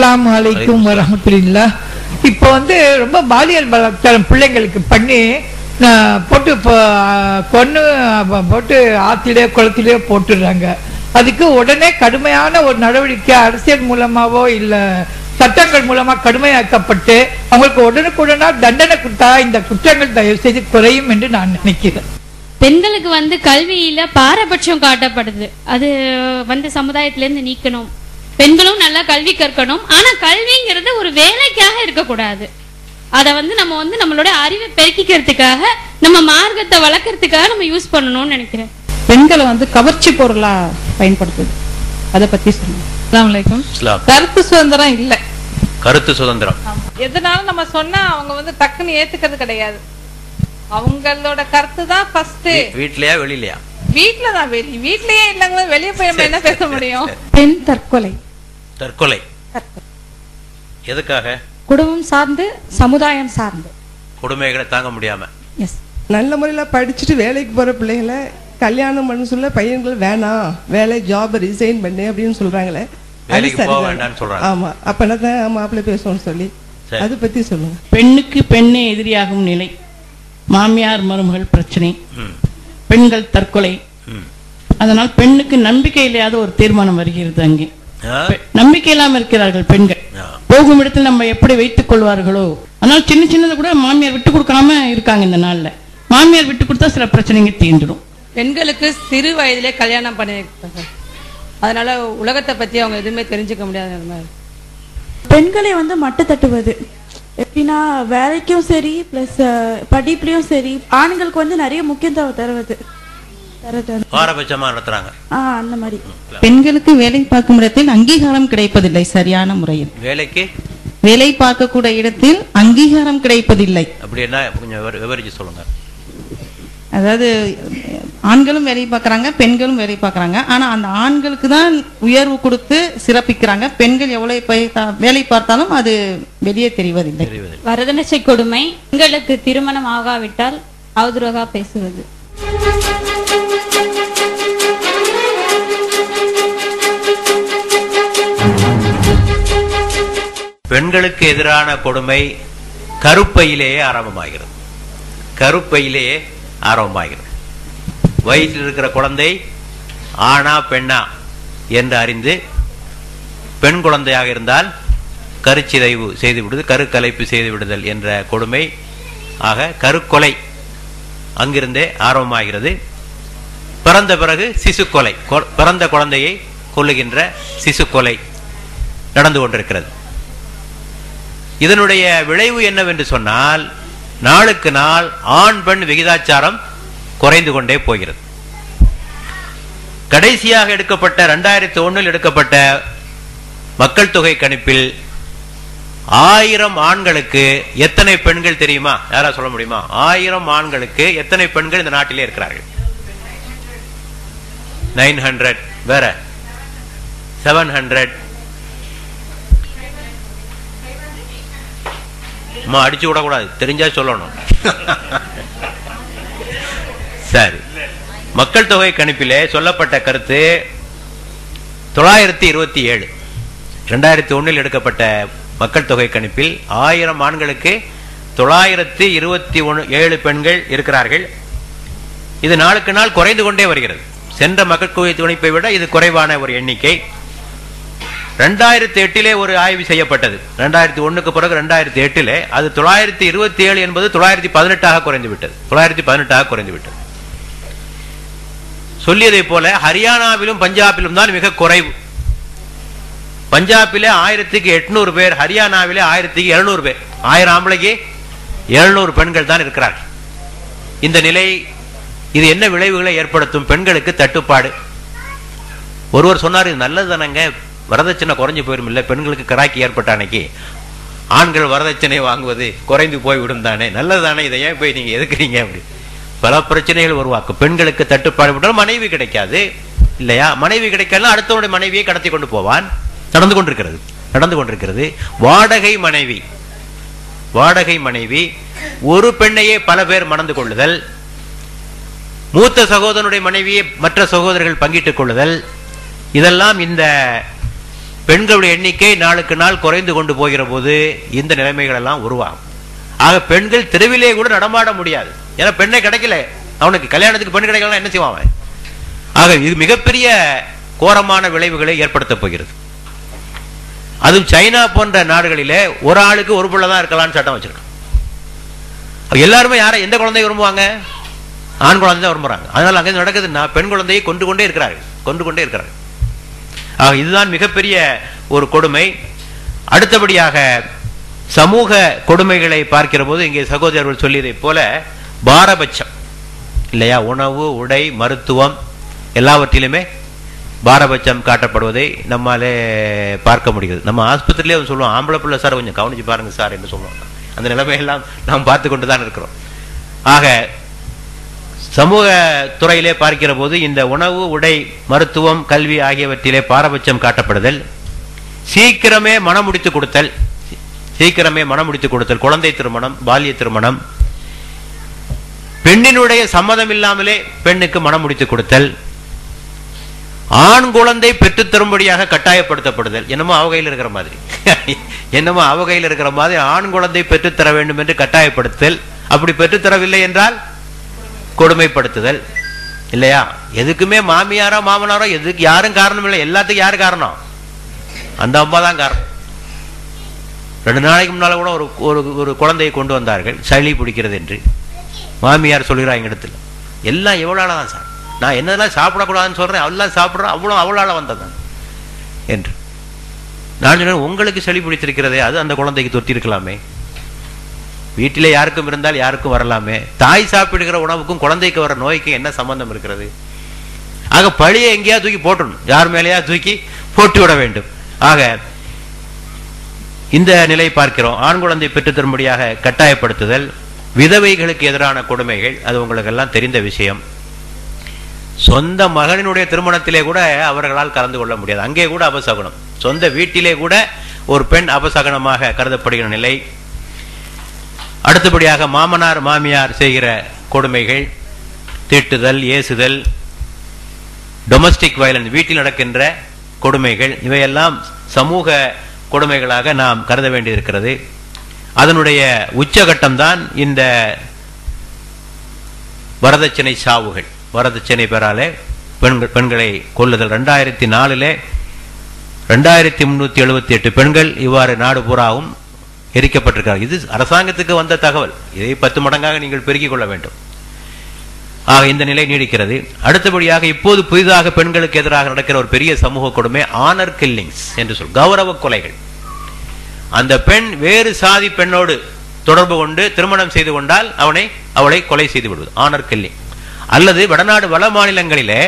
அஸ்ஸலாமு அலைக்கும் வரஹமத்துல்லா இப்போ வந்து ரொம்ப பாலியல் பலாத்காரம் பிள்ளைங்களுக்கு பண்ணி போட்டு அப்ப போட்டு ஆத்திலே குளத்திலே போட்டுடுறாங்க. அதுக்கு உடனே கடுமையான ஒரு நடவடிக்கை அரசியல் மூலமாவோ இல்ல சட்டங்கள் மூலமா கடுமையாக்கப்பட்டு அவங்களுக்கு உடனுக்குடனா தண்டனை கொடுத்தா இந்த குற்றங்கள் தயவு செய்து குறையும் என்று நான் நினைக்கிறேன். பெண்களுக்கு வந்து கல்வியில பாரபட்சம் காட்டப்படுது. அது வந்து சமுதாயத்துல இருந்து நீக்கணும். பெண்களும் நல்லா கல்வி கற்கணும். ஆனா கல்விங்கிறது ஒரு வேலைக்காக இருக்கக்கூடாது. அத வந்து நம்ம வந்து நம்மளோட அறிவை பெருக்கிக்கிறதுக்காக நம்ம மார்க்கத்தை வளர்க்கறதுக்காக நம்ம யூஸ் பண்ணணும்னு நினைக்கிறேன். பெண்களை வந்து கவர்ச்சி பொருளா பயன்படுத்துது. அதை பத்தி சொல்லுங்க. அஸ்ஸலாமு அலைக்கும். இஸ்லாம் கருத்து சுதந்திரம் இல்ல. கருத்து சுதந்திரம். எதனாலும் நம்ம சொன்னா அவங்க வந்து டக்குன்னு ஏத்துக்கிறது கிடையாது. அவங்களோட கருத்து தான் ஃபர்ஸ்ட் வீட்லயா வெளியிலயா? வீட்ல தான் வெளி வீட்லயே இல்லங்க வெளிய போய் நம்ம என்ன பேச முடியும்? பெண் தற்கொலை. தற்கொலை. எதுக்காக? குடும்பம் சார்ந்து சமுதாயம் சார்ந்து. கொடுமைகளை தாங்க முடியாம. எஸ் நல்ல முறையில படிச்சுட்டு வேலைக்கு போற பிள்ளைங்களை கல்யாணம் பண்ண சொல்ல பையன்கள் வேணாம் வேலை ஜாப் ரிசைன் பண்ணு அப்படின்னு சொல்றாங்களே. வேலைக்கு போக? வேண்டாம்னு சொல்றாங்க. ஆமா. அப்ப என்னதான் மாப்பிள்ளை பேசணும்னு சொல்லி. அது பத்தி சொல்லுங்க. பெண்ணுக்கு பெண்ணே எதிரியாகும் நிலை. மாமியார் மருமகள் பிரச்சனை. பெண்கள் தற்கொலை. அதனால் பெண்ணுக்கு நம்பிக்கை இல்லாத ஒரு தீர்மானம் வருகிறது அங்கே. நம்பிக்கை இல்லாம இருக்கிறார்கள் பெண்கள். போகும் இடத்தில் நம்ம எப்படி வைத்துக் கொள்வார்களோ ஆனால் சின்ன சின்னது கூட மாமியார் விட்டு கொடுக்காம இருக்காங்க இந்த நாள்ல மாமியார் விட்டு கொடுத்தா சில பிரச்சனைங்க தீர்ந்துடும் பெண்களுக்கு சிறு வயதிலே கல்யாணம் பண்ணி. அதனால உலகத்தை பத்தி அவங்க எதுவுமே தெரிஞ்சுக்க முடியாத. பெண்களை வந்து மட்டு தட்டுவது எப்படின்னா வேலைக்கும் சரி ப்ளஸ் படிப்புலயும் சரி ஆண்களுக்கு வந்து நிறைய முக்கியத்துவம் தருவது பாரபட்சமா நடத்துறாங்க. ஆ அந்த மாதிரி. பெண்களுக்கு வேலை பார்க்கும் இடத்தில் அங்கீகாரம் கிடைப்பதில்லை சரியான முறையில். வேலைக்கு? வேலை பார்க்கக்கூடிய இடத்தில் அங்கீகாரம் கிடைப்பதில்லை. அப்படி என்ன கொஞ்சம் விவரிச்சு சொல்லுங்க. அதாவது ஆண்களும் வேலை பார்க்கறாங்க பெண்களும் வேலை பார்க்கறாங்க. ஆனா அந்த ஆண்களுக்கு தான் உயர்வு கொடுத்து சிறப்பிக்கிறாங்க. பெண்கள் எவ்வளவு வேலை பார்த்தாலும் அது வெளியே தெரிவதில்லை. தெரிவதில்லை. வரதட்சை கொடுமை பெண்களுக்கு திருமணம் ஆகாவிட்டால் அவதூறாக பேசுவது. பெண்களுக்கு எதிரான கொடுமை கருப்பையிலேயே ஆரம்பமாகிறது. கருப்பையிலேயே ஆரம்பமாகிறது. வயிற்றில் இருக்கிற குழந்தை ஆணா பெண்ணா என்று அறிந்து பெண் குழந்தையாக இருந்தால் கருச்சிதைவு செய்து விடுதல் கருக்கலைப்பு செய்து விடுதல் என்ற கொடுமை ஆக கருக்கொலை அங்கிருந்தே ஆரம்பமாகிறது. பிறந்த பிறகு சிசுக்கொலை கொ- பிறந்த குழந்தையை கொல்லுகின்ற கொலை நடந்து கொண்டிருக்கிறது. இதனுடைய விளைவு என்னவென்று சொன்னால் நாளுக்கு நாள் ஆண் பெண் விகிதாச்சாரம் குறைந்து கொண்டே போகிறது. கடைசியாக எடுக்கப்பட்ட ரெண்டாயிரத்தி ஒன்றில் எடுக்கப்பட்ட மக்கள் தொகை கணிப்பில் ஆயிரம் ஆண்களுக்கு எத்தனை பெண்கள் தெரியுமா? யாரா சொல்ல முடியுமா? ஆயிரம் ஆண்களுக்கு எத்தனை பெண்கள் இந்த நாட்டிலே இருக்கிறார்கள்? Nine hundred. வேற? Seven hundred. அம்மா அடிச்சு விடக்கூடாது. தெரிஞ்சா சொல்லணும். சரி. மக்கள் தொகை கணிப்பிலே சொல்லப்பட்ட கருத்து தொள்ளாயிரத்தி இருபத்தி ஏழு. ரெண்டாயிரத்தி ஒன்றில் எடுக்கப்பட்ட மக்கள் தொகை கணிப்பில் ஆயிரம் ஆண்களுக்கு தொள்ளாயிரத்தி இருபத்தி ஒன்று ஏழு பெண்கள் இருக்கிறார்கள். இது நாளுக்கு நாள் குறைந்து கொண்டே வருகிறது. சென்ற மக்கள் தொகை துணிப்பை விட இது குறைவான ஒரு எண்ணிக்கை. ரெண்டாயிரத்தி எட்டிலே ஒரு ஆய்வு செய்யப்பட்டது. ரெண்டாயிரத்தி ஒண்ணுக்கு பிறகு ரெண்டாயிரத்தி எட்டிலே அது தொள்ளாயிரத்தி இருபத்தி ஏழு என்பது தொள்ளாயிரத்தி பதினெட்டாக குறைந்து விட்டது தொள்ளாயிரத்தி பதினெட்டாக குறைந்து விட்டது சொல்லியதைப் போல ஹரியானாவிலும் பஞ்சாபிலும் தான் மிக குறைவு. பஞ்சாபிலே ஆயிரத்துக்கு எட்நூறு பேர் ஹரியானாவிலே ஆயிரத்துக்கு எழுநூறு பேர். ஆயிரம் ஆம்பளைக்கு எழுநூறு பெண்கள் தான் இருக்கிறார்கள். இந்த நிலை இது என்ன விளைவுகளை ஏற்படுத்தும்? பெண்களுக்கு தட்டுப்பாடு. ஒருவர் சொன்னார் இது நல்லது தானங்க வரதட்சணை குறைஞ்சு போயிடும் இல்லை பெண்களுக்கு கிராக்கி ஏற்பட்ட அன்னைக்கு ஆண்கள் வரதட்சணை வாங்குவது குறைந்து போய்விடும் தானே. நல்லது தானே இதை ஏன் போய் நீங்க எதுக்குறீங்க அப்படி? பல பிரச்சனைகள் உருவாக்கும். பெண்களுக்கு தட்டுப்பாடு விட்டால் மனைவி கிடைக்காது. இல்லையா? மனைவி கிடைக்கலன்னா அடுத்தவனுடைய மனைவியை கடத்தி கொண்டு போவான். நடந்து கொண்டிருக்கிறது. நடந்து கொண்டிருக்கிறது. வாடகை மனைவி. வாடகை மனைவி ஒரு பெண்ணையே பல பேர் மணந்து கொள்ளுதல். மூத்த சகோதரனுடைய மனைவியை மற்ற சகோதரர்கள் பங்கிட்டுக் கொள்ளுதல். இதெல்லாம் இந்த பெண்களுடைய எண்ணிக்கை நாளுக்கு நாள் குறைந்து கொண்டு போகிற போது இந்த நிலைமைகள் எல்லாம் உருவாகும். ஆக பெண்கள் தெருவிலே கூட நடமாட முடியாது. ஏன்னா பெண்ணே கிடைக்கல. அவனுக்கு கல்யாணத்துக்கு பெண் கிடைக்கலாம் என்ன செய்வான் ஆக இது மிகப்பெரிய கோரமான விளைவுகளை ஏற்படுத்தப் போகிறது. அதுவும் சைனா போன்ற நாடுகளிலே ஒரு ஆளுக்கு ஒரு பிள்ளை தான் இருக்கலாம்னு சட்டம் வச்சிருக்கான். எல்லாருமே யாரை எந்த குழந்தையை விரும்புவாங்க? ஆண் குழந்தை தான் விரும்புறாங்க. அதனால அங்கே நடக்குதுன்னா பெண் குழந்தையை கொண்டு கொண்டே இருக்கிறார்கள். கொண்டு கொண்டே இருக்கிறார்கள். ஆக இதுதான் மிகப்பெரிய ஒரு கொடுமை. அடுத்தபடியாக சமூக கொடுமைகளை பார்க்கிற போது இங்கே சகோதரர்கள் சொல்லியதைப் போல பாரபட்சம். இல்லையா? உணவு உடை மருத்துவம் எல்லாவற்றிலுமே பாரபட்சம் காட்டப்படுவதை நம்மாலே பார்க்க முடிகிறது. நம்ம ஆஸ்பத்திரியிலே சொல்லுவோம் ஆம்பளை பிள்ளை சார் கொஞ்சம் கவனிச்சு பாருங்க சார் என்று சொல்லுவோம். அந்த நிலைமையெல்லாம் நாம் பார்த்து கொண்டு தான் இருக்கிறோம். ஆக சமூக துறையிலே பார்க்கிற போது இந்த உணவு உடை மருத்துவம் கல்வி ஆகியவற்றிலே பாரபட்சம் காட்டப்படுதல். சீக்கிரமே மனம் முடித்து கொடுத்தல். சீக்கிரமே மனம் முடித்து கொடுத்தல். குழந்தை திருமணம் பால்ய திருமணம். பெண்ணினுடைய சம்மதம் இல்லாமலே பெண்ணுக்கு மனம் முடித்து கொடுத்தல். ஆண் குழந்தை பெற்றுத்தரும்படியாக கட்டாயப்படுத்தப்படுதல். என்னமோ அவகையில் இருக்கிற மாதிரி. என்னமோ அவகையில் இருக்கிற மாதிரி ஆண் குழந்தை பெற்றுத் தர வேண்டும் என்று கட்டாயப்படுத்தல். அப்படி பெற்றுத்தரவில்லை என்றால் கொடுமைப்படுத்துதல். இல்லையா? எதுக்குமே மாமியாரோ மாமனாரோ எதுக்கு யாரும் காரணம் இல்லை. எல்லாத்துக்கும் யாரும் காரணம்? அந்த அம்மா தான் காரணம். ரெண்டு நாளைக்கு முன்னால் கூட ஒரு ஒரு ஒரு குழந்தையை கொண்டு வந்தார்கள். சளி பிடிக்கிறது என்று. மாமியார் சொல்கிறார் எங்கள் இடத்துல. எல்லாம் எவ்வளோ தான் சார். நான் என்னதெல்லாம் சாப்பிடக்கூடாதுன்னு சொல்கிறேன் எல்லாம் சாப்பிட்றேன் அவ்வளோ அவ்வளோ வந்ததான் என்று. நான் சொன்னேன் உங்களுக்கு சளி பிடித்திருக்கிறதே அது அந்த குழந்தைக்கு தொத்தி இருக்கலாமே வீட்டில் யாருக்கும் இருந்தால் யாருக்கும் வரலாமே. தாய் சாப்பிடுகிற உணவுக்கும் குழந்தைக்கு வர நோய்க்கும் என்ன சம்பந்தம் இருக்கிறது? ஆக பழியை எங்கேயா தூக்கி போட்டணும் யார் மேலேயா தூக்கி போட்டு விட வேண்டும். ஆக இந்த நிலை பார்க்கிறோம். ஆண் குழந்தை பெற்று தரும்படியாக கட்டாயப்படுத்துதல் விதவைகளுக்கு எதிரான கொடுமைகள் அது உங்களுக்கு எல்லாம் தெரிந்த விஷயம். சொந்த மகனினுடைய திருமணத்திலே கூட அவர்களால் கலந்து கொள்ள முடியாது. அங்கே கூட அபசகுனம். சொந்த வீட்டிலே கூட ஒரு பெண் அபசகனமாக கருதப்படுகிற நிலை. அடுத்தபடியாக மாமனார் மாமியார் செய்கிற கொடுமைகள் தீட்டுதல் ஏசுதல் டொமஸ்டிக் வயலன்ஸ் வீட்டில் நடக்கின்ற கொடுமைகள் இவையெல்லாம் சமூக கொடுமைகளாக நாம் கருத வேண்டியிருக்கிறது. அதனுடைய உச்சகட்டம் தான் இந்த வரதட்சணை சாவுகள். வரதட்சணை பெறாலே பெண்கள் பெண்களை கொல்லுதல். ரெண்டாயிரத்தி நாலிலே ரெண்டாயிரத்தி முன்னூத்தி எழுபத்தி எட்டு பெண்கள் இவ்வாறு நாடு பூராவும் எரிக்கப்பட்டிருக்கிறார் இது அரசாங்கத்துக்கு வந்த தகவல். இதை பத்து மடங்காக நீங்கள் பெருக்கிக் கொள்ள வேண்டும். ஆக இந்த நிலை நீடிக்கிறது. அடுத்தபடியாக இப்போது புதிதாக பெண்களுக்கு எதிராக நடக்கிற ஒரு பெரிய சமூக கொடுமை ஆனர் கில்லிங்ஸ் என்று சொல் கௌரவ கொலைகள். அந்த பெண் வேறு சாதி பெண்ணோடு தொடர்பு கொண்டு திருமணம் செய்து கொண்டால் அவனை அவளை கொலை செய்து விடுவது ஆனர் கில்லிங் அல்லது வடநாடு வட மாநிலங்களிலே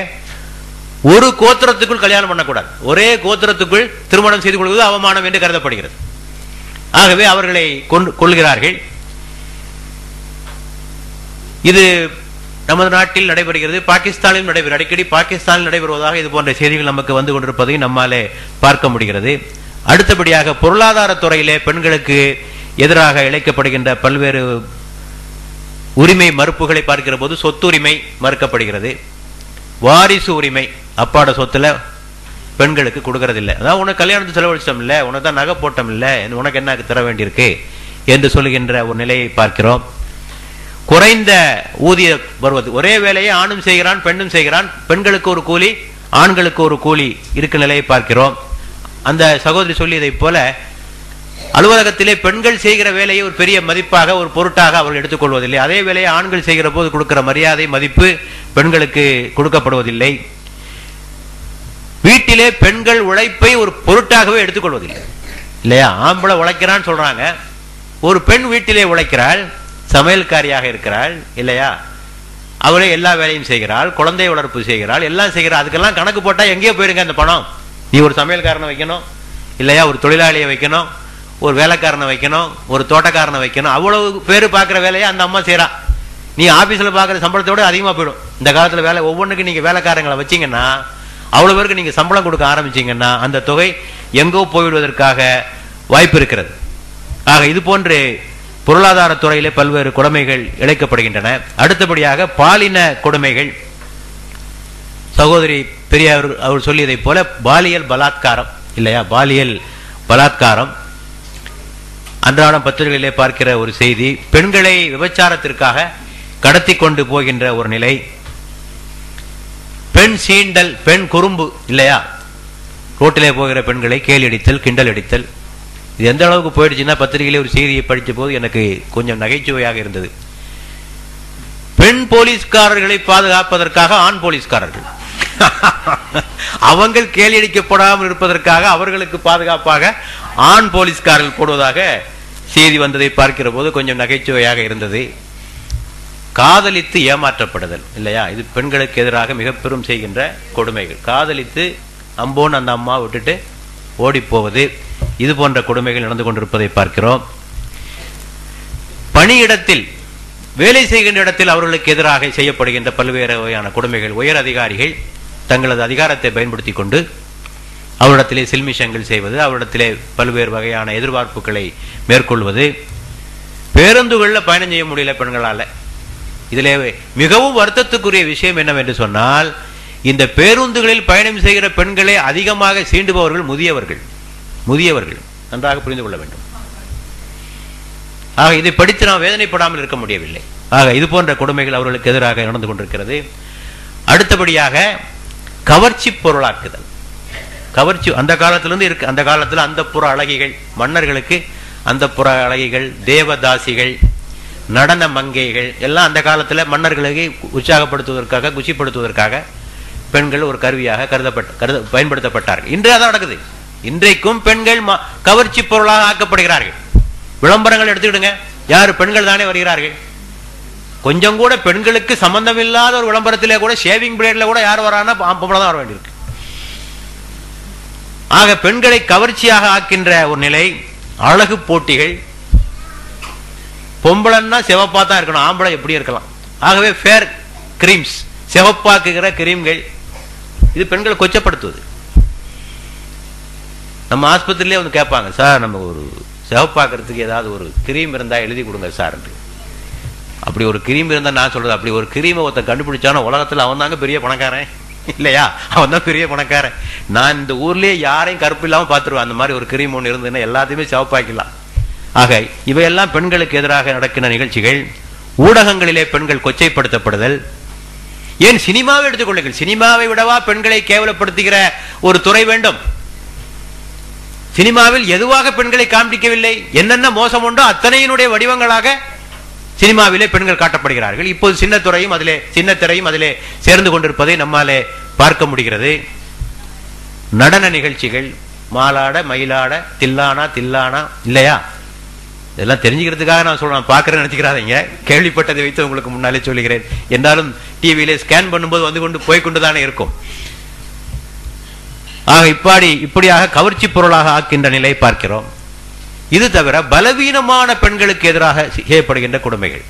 ஒரு கோத்திரத்துக்குள் கல்யாணம் பண்ணக்கூடாது. ஒரே கோத்திரத்துக்குள் திருமணம் செய்து கொள்வது அவமானம் என்று கருதப்படுகிறது. ஆகவே அவர்களை கொள்கிறார்கள். இது நமது நாட்டில் நடைபெறுகிறது. பாகிஸ்தானிலும் நடைபெறும். அடிக்கடி பாகிஸ்தானில் நடைபெறுவதாக இது போன்ற செய்திகள் நமக்கு வந்து கொண்டிருப்பதை நம்மாலே பார்க்க முடிகிறது. அடுத்தபடியாக பொருளாதார துறையிலே பெண்களுக்கு எதிராக இழைக்கப்படுகின்ற பல்வேறு உரிமை மறுப்புகளை பார்க்கிற போது சொத்துரிமை மறுக்கப்படுகிறது. வாரிசு உரிமை அப்பாட சொத்துல பெண்களுக்கு கொடுக்கறதில்லை. அதான் உனக்கு கல்யாணத்தை செலவழிச்சோம் இல்ல உனக்கு தான் நகை போட்டோம் உனக்கு என்ன தர வேண்டியிருக்கு? என்று சொல்லுகின்ற ஒரு நிலையை பார்க்கிறோம். குறைந்த ஊதியம் வருவது. ஒரே வேலையை ஆணும் செய்கிறான் பெண்ணும் செய்கிறான். பெண்களுக்கு ஒரு கூலி ஆண்களுக்கு ஒரு கூலி இருக்க நிலையை பார்க்கிறோம். அந்த சகோதரி சொல்லியதைப் போல அலுவலகத்திலே பெண்கள் செய்கிற வேலையை ஒரு பெரிய மதிப்பாக ஒரு பொருட்டாக அவர்கள் எடுத்துக்கொள்வதில்லை அதே வேலையை ஆண்கள் செய்கிற போது கொடுக்கிற மரியாதை மதிப்பு பெண்களுக்கு கொடுக்கப்படுவதில்லை. வீட்டிலே பெண்கள் உழைப்பை ஒரு பொருட்டாகவே எடுத்துக்கொள்வதில்லை. இல்லையா? ஆம்பளை உழைக்கிறான்னு சொல்றாங்க. ஒரு பெண் வீட்டிலே உழைக்கிறாள் சமையல்காரியாக இருக்கிறாள் இல்லையா? அவளே எல்லா வேலையும் செய்கிறாள் குழந்தை வளர்ப்பு செய்கிறாள் எல்லாம் செய்கிறாள். அதுக்கெல்லாம் கணக்கு போட்டா எங்கேயோ போயிருங்க அந்த பணம். நீ ஒரு சமையல்காரனை வைக்கணும் இல்லையா? ஒரு தொழிலாளியை வைக்கணும் ஒரு வேலைக்காரனை வைக்கணும் ஒரு தோட்டக்காரனை வைக்கணும். அவ்வளவு பேர் பார்க்குற வேலையை அந்த அம்மா செய்கிறா நீ ஆபீஸ்ல பார்க்குற சம்பளத்தோட அதிகமாக போயிடும். இந்த காலத்தில் வேலை ஒவ்வொன்றுக்கும் நீங்க வேலைக்காரங்களை வச்சீங்கன்னா அவ்வளவு பேருக்கு நீங்க சம்பளம் கொடுக்க ஆரம்பிச்சீங்கன்னா அந்த தொகை எங்கோ போய்விடுவதற்காக வாய்ப்பு இருக்கிறது. ஆக இது போன்று பொருளாதார துறையிலே பல்வேறு கொடுமைகள் இழைக்கப்படுகின்றன. அடுத்தபடியாக பாலின கொடுமைகள். சகோதரி பெரியார் அவர் சொல்லியதைப் போல பாலியல் பலாத்காரம் இல்லையா? பாலியல் பலாத்காரம். அன்றாடம் பத்திரிகைகளிலே பார்க்கிற ஒரு செய்தி பெண்களை விபச்சாரத்திற்காக கடத்தி கொண்டு போகின்ற ஒரு நிலை. பெண் சீண்டல் பெண் குறும்பு இல்லையா? ரோட்டிலே போகிற பெண்களை கேலி அடித்தல் கிண்டல் அடித்தல். இது எந்த அளவுக்கு போயிடுச்சுன்னா பத்திரிகையிலே ஒரு செய்தியை படித்த போது எனக்கு கொஞ்சம் நகைச்சுவையாக இருந்தது. பெண் போலீஸ்காரர்களை பாதுகாப்பதற்காக ஆண் போலீஸ்காரர்கள். அவங்கள் கேலி அடிக்கப்படாமல் இருப்பதற்காக அவர்களுக்கு பாதுகாப்பாக ஆண் போலீஸ்காரர்கள் போடுவதாக செய்தி வந்ததை பார்க்கிற போது கொஞ்சம் நகைச்சுவையாக இருந்தது. காதலித்து ஏமாற்றப்படுதல் இல்லையா? இது பெண்களுக்கு எதிராக மிக பெரும் செய்கின்ற கொடுமைகள். காதலித்து அம்போன் அந்த அம்மா விட்டுட்டு ஓடி போவது இது போன்ற கொடுமைகள் நடந்து கொண்டிருப்பதை பார்க்கிறோம். பணியிடத்தில் வேலை செய்கின்ற இடத்தில் அவர்களுக்கு எதிராக செய்யப்படுகின்ற பல்வேறு வகையான கொடுமைகள். உயர் அதிகாரிகள் தங்களது அதிகாரத்தை பயன்படுத்தி கொண்டு அவரிடத்திலே சில்மிஷங்கள் செய்வது அவரிடத்திலே பல்வேறு வகையான எதிர்பார்ப்புகளை மேற்கொள்வது. பேருந்துகளில் பயணம் செய்ய முடியல பெண்களால. இதில் மிகவும் வருத்தத்துக்குரிய விஷயம் என்னவென்று சொன்னால் இந்த பேருந்துகளில் பயணம் செய்கிற பெண்களை அதிகமாக சீண்டுபவர்கள் முதியவர்கள். முதியவர்கள். நன்றாக புரிந்து கொள்ள வேண்டும். ஆக இதை படித்து நாம் வேதனைப்படாமல் இருக்க முடியவில்லை. ஆக இது போன்ற கொடுமைகள் அவர்களுக்கு எதிராக நடந்து கொண்டிருக்கிறது. அடுத்தபடியாக கவர்ச்சி பொருளாக்குதல். கவர்ச்சி அந்த காலத்திலிருந்து இருக்கு அந்த காலத்தில் அந்த புற அழகிகள் மன்னர்களுக்கு அந்த புற அழகிகள் தேவதாசிகள் நடன மங்கைகள் எல்லாம் அந்த காலத்தில் மன்னர்களுக்கு உற்சாகப்படுத்துவதற்காக குஷிப்படுத்துவதற்காக பெண்கள் ஒரு கருவியாக கருதப்பட்ட கருத பயன்படுத்தப்பட்டார்கள். இன்றே அதான் நடக்குது. இன்றைக்கும் பெண்கள் கவர்ச்சி பொருளாக ஆக்கப்படுகிறார்கள். விளம்பரங்கள் எடுத்துக்கிடுங்க. யார்? பெண்கள் தானே வருகிறார்கள். கொஞ்சம் கூட பெண்களுக்கு சம்பந்தமில்லாத ஒரு விளம்பரத்திலே கூட ஷேவிங் பிளேட்ல கூட யார் வரானா பொம்பளை தான் வர வேண்டியிருக்கு. ஆக பெண்களை கவர்ச்சியாக ஆக்கின்ற ஒரு நிலை அழகு போட்டிகள் பொம்பளைன்னா சிவப்பா தான் இருக்கணும் ஆம்பளை எப்படி இருக்கலாம்? ஆகவே ஃபேர் கிரீம்ஸ் சிவப்பாக்குகிற கிரீம்கள் இது பெண்களை கொச்சப்படுத்துவது. நம்ம ஆஸ்பத்திரியிலே வந்து கேட்பாங்க சார் நம்ம ஒரு சிவப்பாக்குறதுக்கு ஏதாவது ஒரு கிரீம் இருந்தால் எழுதி கொடுங்க சார் அப்படி ஒரு கிரீம் இருந்தால் நான் சொல்றது அப்படி ஒரு கிரீமை ஒருத்தன் கண்டுபிடிச்சானோ உலகத்தில் அவன் தாங்க பெரிய பணக்காரன். இல்லையா? அவன் தான் பெரிய பணக்காரன். நான் இந்த ஊர்லேயே யாரையும் கருப்பு இல்லாமல் பார்த்துருவேன். அந்த மாதிரி ஒரு கிரீம் ஒன்று இருந்ததுன்னா எல்லாத்தையுமே சிவப்பாக்கலாம் ஆக இவையெல்லாம் பெண்களுக்கு எதிராக நடக்கிற நிகழ்ச்சிகள் ஊடகங்களிலே பெண்கள் கொச்சைப்படுத்தப்படுதல். ஏன் சினிமாவை எடுத்துக்கொள்ளுங்கள் சினிமாவை விடவா பெண்களை கேவலப்படுத்துகிற ஒரு துறை வேண்டும். சினிமாவில் எதுவாக பெண்களை காண்பிக்கவில்லை? என்னென்ன மோசம் உண்டோ அத்தனையினுடைய வடிவங்களாக சினிமாவிலே பெண்கள் காட்டப்படுகிறார்கள். இப்போது சின்ன துறையும் அதிலே சின்ன திரையும் அதிலே சேர்ந்து கொண்டிருப்பதை நம்மாலே பார்க்க முடிகிறது. நடன நிகழ்ச்சிகள் மாலாட மயிலாட தில்லானா தில்லானா இல்லையா? இதெல்லாம் தெரிஞ்சுக்கிறதுக்காக நான் சொல்றேன். பார்க்கறேன்னு நினைச்சுக்கிறாதீங்க. கேள்விப்பட்டதை வைத்து உங்களுக்கு முன்னாலே சொல்லுகிறேன். என்றாலும் டிவியிலே ஸ்கேன் பண்ணும்போது வந்து கொண்டு போய்கொண்டு தானே இருக்கும். ஆக இப்பாடி இப்படியாக கவர்ச்சி பொருளாக ஆக்கின்ற நிலை பார்க்கிறோம். இது தவிர பலவீனமான பெண்களுக்கு எதிராக செய்யப்படுகின்ற கொடுமைகள்.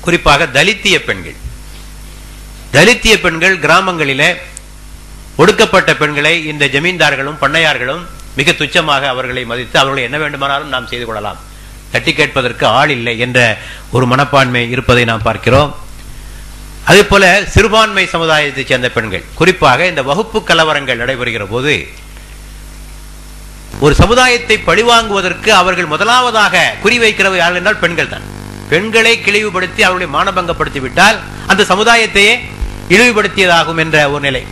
குறிப்பாக தலித்திய பெண்கள். தலித்திய பெண்கள் கிராமங்களிலே ஒடுக்கப்பட்ட பெண்களை இந்த ஜமீன்தார்களும் பண்ணையார்களும் மிக துச்சமாக அவர்களை மதித்து அவர்களை என்ன வேண்டுமானாலும் நாம் செய்து கொள்ளலாம். தட்டி கேட்பதற்கு ஆள் இல்லை என்ற ஒரு மனப்பான்மை இருப்பதை நாம் பார்க்கிறோம். அதே போல சிறுபான்மை சமுதாயத்தைச் சேர்ந்த பெண்கள் குறிப்பாக இந்த வகுப்பு கலவரங்கள் நடைபெறுகிற போது ஒரு சமுதாயத்தை பழிவாங்குவதற்கு அவர்கள் முதலாவதாக குறிவைக்கிறவர் யார் என்றால் பெண்கள் தான். பெண்களை கிழிவுபடுத்தி அவர்களை மானபங்கப்படுத்தி விட்டால் அந்த சமுதாயத்தையே இழிவுபடுத்தியதாகும் என்ற ஒரு நிலை.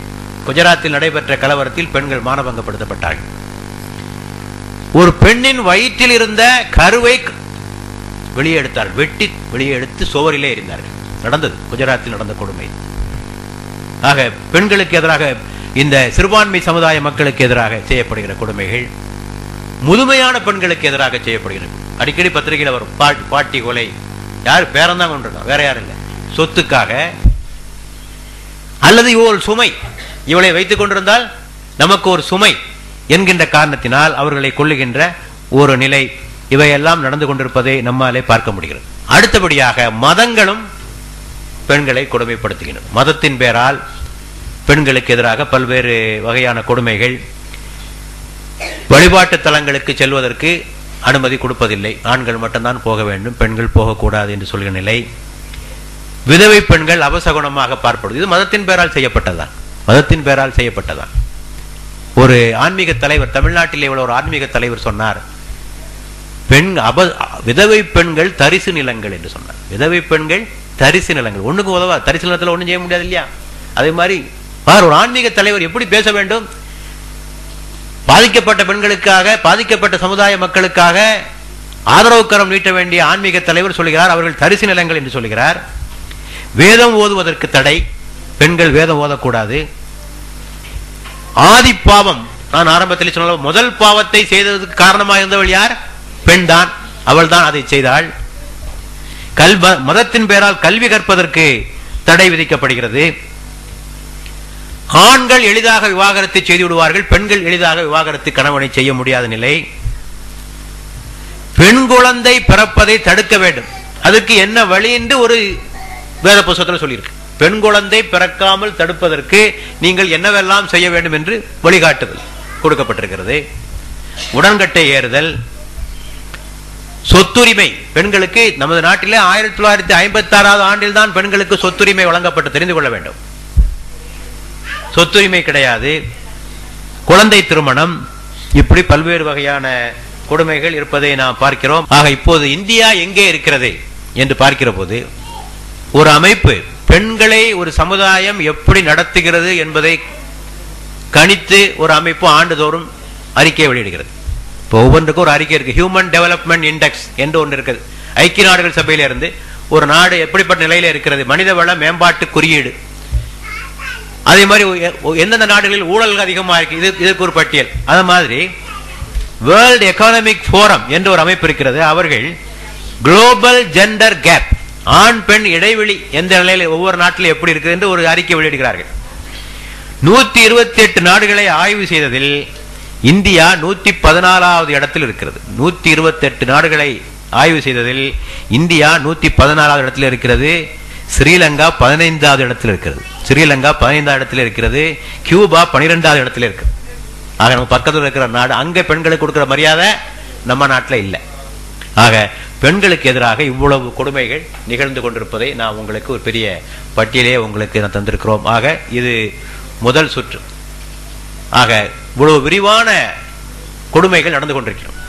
குஜராத்தில் நடைபெற்ற கலவரத்தில் பெண்கள் மானபங்கப்படுத்தப்பட்டார்கள். ஒரு பெண்ணின் வயிற்றில் இருந்த கருவை வெளியே எடுத்தார். வெட்டி வெளியே எடுத்து சுவரிலே இருந்தார்கள் நடந்தது. குஜராத்தில் நடந்த கொடுமை. ஆக பெண்களுக்கு எதிராக இந்த சிறுபான்மை சமுதாய மக்களுக்கு எதிராக செய்யப்படுகிற கொடுமைகள் முதுமையான பெண்களுக்கு எதிராக செய்யப்படுகிறது. அடிக்கடி பத்திரிகையில் வரும். பாட்டி பாட்டி கொலை. யார்? பேரந்தான் கொண்டிருக்கோம் வேற யாரும் இல்லை. சொத்துக்காக அல்லது இவள் சுமை. இவளை வைத்துக் கொண்டிருந்தால் நமக்கு ஒரு சுமை. என்கின்ற காரணத்தினால் அவர்களை கொள்ளுகின்ற ஒரு நிலை இவையெல்லாம் நடந்து கொண்டிருப்பதை நம்மாலே பார்க்க முடிகிறது. அடுத்தபடியாக மதங்களும் பெண்களை கொடுமைப்படுத்துகின்றன. மதத்தின் பேரால் பெண்களுக்கு எதிராக பல்வேறு வகையான கொடுமைகள் வழிபாட்டு தலங்களுக்கு செல்வதற்கு அனுமதி கொடுப்பதில்லை. ஆண்கள் மட்டும்தான் போக வேண்டும் பெண்கள் போகக்கூடாது என்று சொல்கிற நிலை விதவை பெண்கள் அபசகுணமாக பார்ப்படுது இது மதத்தின் பேரால் செய்யப்பட்டதான் மதத்தின் பேரால் செய்யப்பட்டதான் ஒரு ஆன்மீக தலைவர் தமிழ்நாட்டிலே உள்ள ஒரு ஆன்மீக தலைவர் சொன்னார் பெண் அப விதவை பெண்கள் தரிசு நிலங்கள் என்று சொன்னார். விதவை பெண்கள் தரிசு நிலங்கள். ஒண்ணுக்கு உதவா தரிசு நிலத்துல ஒன்றும் செய்ய முடியாது இல்லையா? அதே மாதிரி பார் ஒரு ஆன்மீக தலைவர் எப்படி பேச வேண்டும்? பாதிக்கப்பட்ட பெண்களுக்காக பாதிக்கப்பட்ட சமுதாய மக்களுக்காக ஆதரவு கரம் நீட்ட வேண்டிய ஆன்மீக தலைவர் சொல்கிறார் அவர்கள் தரிசு நிலங்கள் என்று சொல்கிறார். வேதம் ஓதுவதற்கு தடை பெண்கள் வேதம் ஓதக்கூடாது. ஆதி பாவம். நான் ஆரம்பத்தில் சொன்ன முதல் பாவத்தை செய்ததற்கு காரணமாக இருந்தவள் யார்? பெண் தான். அவள் தான் அதை செய்தாள். கல்வ மதத்தின் பெயரால் கல்வி கற்பதற்கு தடை விதிக்கப்படுகிறது. ஆண்கள் எளிதாக விவாகரத்தை செய்து விடுவார்கள் பெண்கள் எளிதாக விவாகரத்து கணவனை செய்ய முடியாத நிலை. பெண் குழந்தை பிறப்பதை தடுக்க வேண்டும். அதுக்கு என்ன வழி என்று ஒரு வேத புஸ்தத்தில் சொல்லியிருக்கு. பெண் குழந்தை பிறக்காமல் தடுப்பதற்கு நீங்கள் என்னவெல்லாம் செய்ய வேண்டும் என்று வழிகாட்டுதல் கொடுக்கப்பட்டிருக்கிறது. உடன்கட்டை ஏறுதல். சொத்துரிமை. பெண்களுக்கு நமது நாட்டிலே ஆயிரத்தி தொள்ளாயிரத்தி ஐம்பத்தி ஆறாவது ஆண்டில் தான் பெண்களுக்கு சொத்துரிமை வழங்கப்பட்டு தெரிந்து கொள்ள வேண்டும். சொத்துரிமை கிடையாது. குழந்தை திருமணம். இப்படி பல்வேறு வகையான கொடுமைகள் இருப்பதை நாம் பார்க்கிறோம். ஆக இப்போது இந்தியா எங்கே இருக்கிறது என்று பார்க்கிற போது ஒரு அமைப்பு பெண்களை ஒரு சமுதாயம் எப்படி நடத்துகிறது என்பதை கணித்து ஒரு அமைப்பு ஆண்டுதோறும் அறிக்கை வெளியிடுகிறது. இப்போ ஒவ்வொன்றுக்கும் ஒரு அறிக்கை இருக்கு. ஹியூமன் டெவலப்மெண்ட் இண்டெக்ஸ் என்று ஒன்று இருக்குது. ஐக்கிய நாடுகள் சபையிலிருந்து ஒரு நாடு எப்படிப்பட்ட நிலையில இருக்கிறது? மனிதவள மேம்பாட்டு குறியீடு. அதே மாதிரி எந்தெந்த நாடுகளில் ஊழல் அதிகமாக இருக்கு? இது இதற்கு ஒரு பட்டியல். அது மாதிரி வேர்ல்டு எக்கானமிக் ஃபோரம் என்று ஒரு அமைப்பு இருக்கிறது. அவர்கள் குளோபல் ஜெண்டர் கேப் ஆண் பெண் இடைவெளி எந்த நிலையில் ஒவ்வொரு நாட்டிலும் எப்படி இருக்குது என்று ஒரு அறிக்கை வெளியிடுகிறார்கள். நூத்தி இருபத்தி எட்டு நாடுகளை ஆய்வு செய்ததில் இந்தியா நூத்தி பதினாலாவது இடத்தில் இருக்கிறது. நூத்தி இருபத்தி எட்டு நாடுகளை ஆய்வு செய்ததில் இந்தியா நூத்தி பதினாலாவது இடத்தில் இருக்கிறது. ஸ்ரீலங்கா பதினைந்தாவது இடத்தில் இருக்கிறது. ஸ்ரீலங்கா பதினைந்தாவது இடத்தில் இருக்கிறது. கியூபா பனிரெண்டாவது இடத்துல இருக்கு. ஆக நம்ம பக்கத்தில் இருக்கிற நாடு அங்கே பெண்களுக்கு கொடுக்குற மரியாதை நம்ம நாட்டில் இல்லை. ஆக பெண்களுக்கு எதிராக இவ்வளவு கொடுமைகள் நிகழ்ந்து கொண்டிருப்பதை நான் உங்களுக்கு ஒரு பெரிய பட்டியலே உங்களுக்கு நான் தந்திருக்கிறோம். ஆக இது முதல் சுற்று. ஆக இவ்வளவு விரிவான கொடுமைகள் நடந்து கொண்டிருக்கிறோம்